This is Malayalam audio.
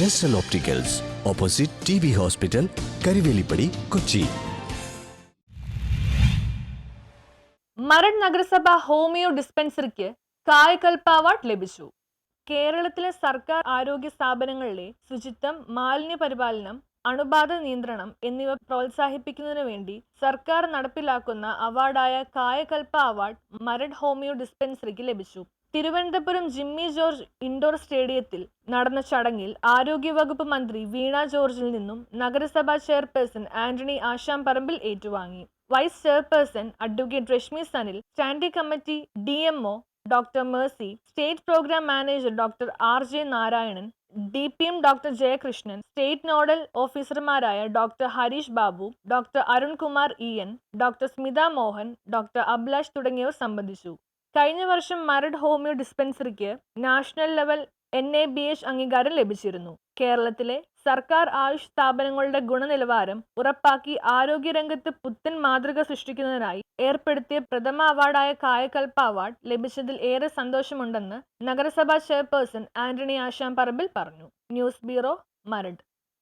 ജെസ്റ്റൽ opticals opposite T B hospital Karivelippady Kochi മരൺ നഗരസഭ ഹോമിയോ ഡിസ്പെൻസറിക്ക് കായകൽപ്പ അവാർഡ് ലഭിച്ചു. കേരളത്തിലെ സർക്കാർ ആരോഗ്യ സ്ഥാപനങ്ങളിലെ ശുചിത്വം മാലിന്യ പരിപാലനം അണുബാധ നിയന്ത്രണം എന്നിവ പ്രോത്സാഹിപ്പിക്കുന്നതിനു വേണ്ടി സർക്കാർ നടപ്പിലാക്കുന്ന അവാർഡായ കായകൽപ്പ അവാർഡ് മരട് ഹോമിയോ ഡിസ്പെൻസറിക്ക് ലഭിച്ചു. തിരുവനന്തപുരം ജിമ്മി ജോർജ് ഇൻഡോർ സ്റ്റേഡിയത്തിൽ നടന്ന ചടങ്ങിൽ ആരോഗ്യവകുപ്പ് മന്ത്രി വീണ ജോർജിൽ നിന്നും നഗരസഭാ ചെയർപേഴ്സൺ ആന്റണി ആശാം പറമ്പിൽ ഏറ്റുവാങ്ങി. Vice chairperson advocate Reshmi Sanil standing committee D doctor Mercy state programme manager doctor R J Narayanan D P M doctor Jayakrishnan state nodal ഓഫീസർമാരായ doctor Harish Babu doctor Arunkumar E N doctor Smitha Mohan doctor Abhilash തുടങ്ങിയവർ സംബന്ധിച്ചു. കഴിഞ്ഞ വർഷം Maradu homeo ഡിസ്പെൻസറിക്ക് national level N A B H അംഗീകാരം ലഭിച്ചിരുന്നു. കേരളത്തിലെ സർക്കാർ ആയുഷ് സ്ഥാപനങ്ങളുടെ ഗുണനിലവാരം ഉറപ്പാക്കി ആരോഗ്യരംഗത്ത് പുത്തൻ മാതൃക സൃഷ്ടിക്കുന്നതിനായി ഏർപ്പെടുത്തിയ പ്രഥമ അവാർഡായ കായകൽപ്പ അവാർഡ് ലഭിച്ചതിൽ ഏറെ സന്തോഷമുണ്ടെന്ന് നഗരസഭാ ചെയർപേഴ്സൺ ആന്റണി ആശാം പറമ്പിൽ പറഞ്ഞു. News bureau Maradu.